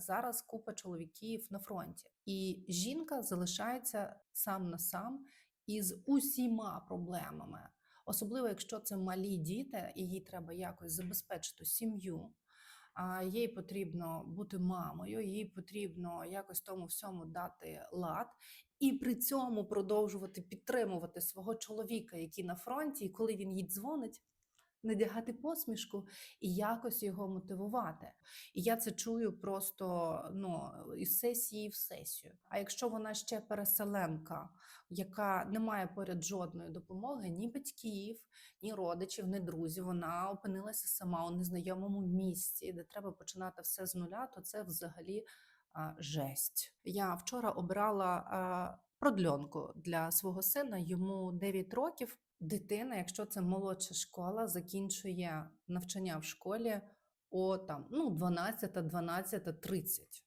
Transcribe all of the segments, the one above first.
Зараз купа чоловіків на фронті, і жінка залишається сам на сам із усіма проблемами, особливо якщо це малі діти, і їй треба якось забезпечити сім'ю. А їй потрібно бути мамою, їй потрібно якось тому всьому дати лад, і при цьому продовжувати підтримувати свого чоловіка, який на фронті, і коли він їй дзвонить, надягати посмішку і якось його мотивувати. І я це чую просто ну, із сесії в сесію. А якщо вона ще переселенка, яка не має поряд жодної допомоги, ні батьків, ні родичів, ні друзів, вона опинилася сама у незнайомому місці, де треба починати все з нуля, то це взагалі жесть. Я вчора обрала продльонку для свого сина, йому 9 років. Дитина, якщо це молодша школа, закінчує навчання в школі о там ну 12, 12, 30.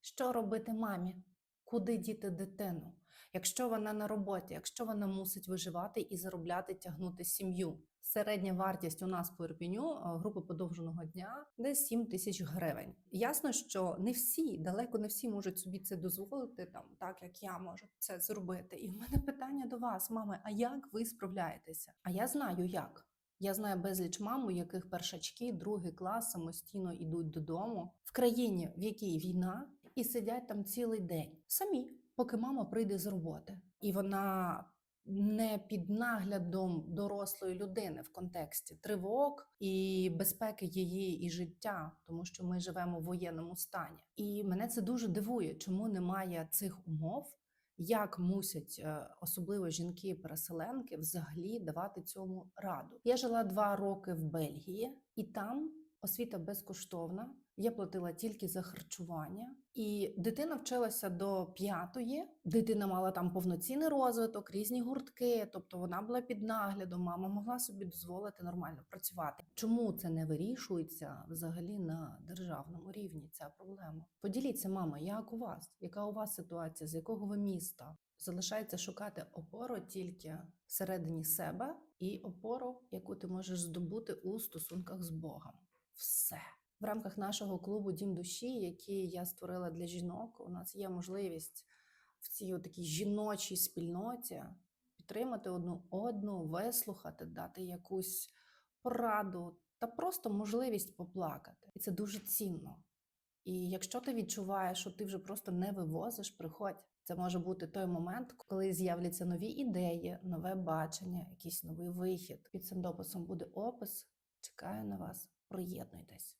Що робити мамі? Куди діти дитину? Якщо вона на роботі, якщо вона мусить виживати і заробляти, тягнути сім'ю. Середня вартість у нас по Ірпіню е, групи подовженого дня десь 7 тисяч гривень. Ясно, що не всі, далеко не всі можуть собі це дозволити, там так як я можу це зробити. І в мене питання до вас, мами: а як ви справляєтеся? А я знаю як. Я знаю безліч мам, у яких першачки, другий клас самостійно йдуть додому в країні, в якій війна, і сидять там цілий день самі, поки мама прийде з роботи, і вона не під наглядом дорослої людини в контексті тривог і безпеки її і життя, тому що ми живемо в воєнному стані. І мене це дуже дивує, чому немає цих умов. Як мусять е, особливо жінки-переселенки взагалі давати цьому раду? Я жила два роки в Бельгії, і там освіта безкоштовна. Я платила тільки за харчування, і дитина вчилася до п'ятої. Дитина мала там повноцінний розвиток, різні гуртки. Тобто вона була під наглядом. Мама могла собі дозволити нормально працювати. Чому це не вирішується взагалі на державному рівні? Ця проблема? Поділіться, мама, як у вас? Яка у вас ситуація? З якого ви міста? Залишається шукати опору тільки всередині себе і опору, яку ти можеш здобути у стосунках з Богом. Все. В рамках нашого клубу Дім душі, який я створила для жінок, у нас є можливість в цій такій жіночій спільноті підтримати одну одну, вислухати, дати якусь пораду та просто можливість поплакати. І це дуже цінно. І якщо ти відчуваєш, що ти вже просто не вивозиш, приходь. Це може бути той момент, коли з'являться нові ідеї, нове бачення, якийсь новий вихід. Під цим дописом буде опис. Чекаю на вас. Приєднуйтесь.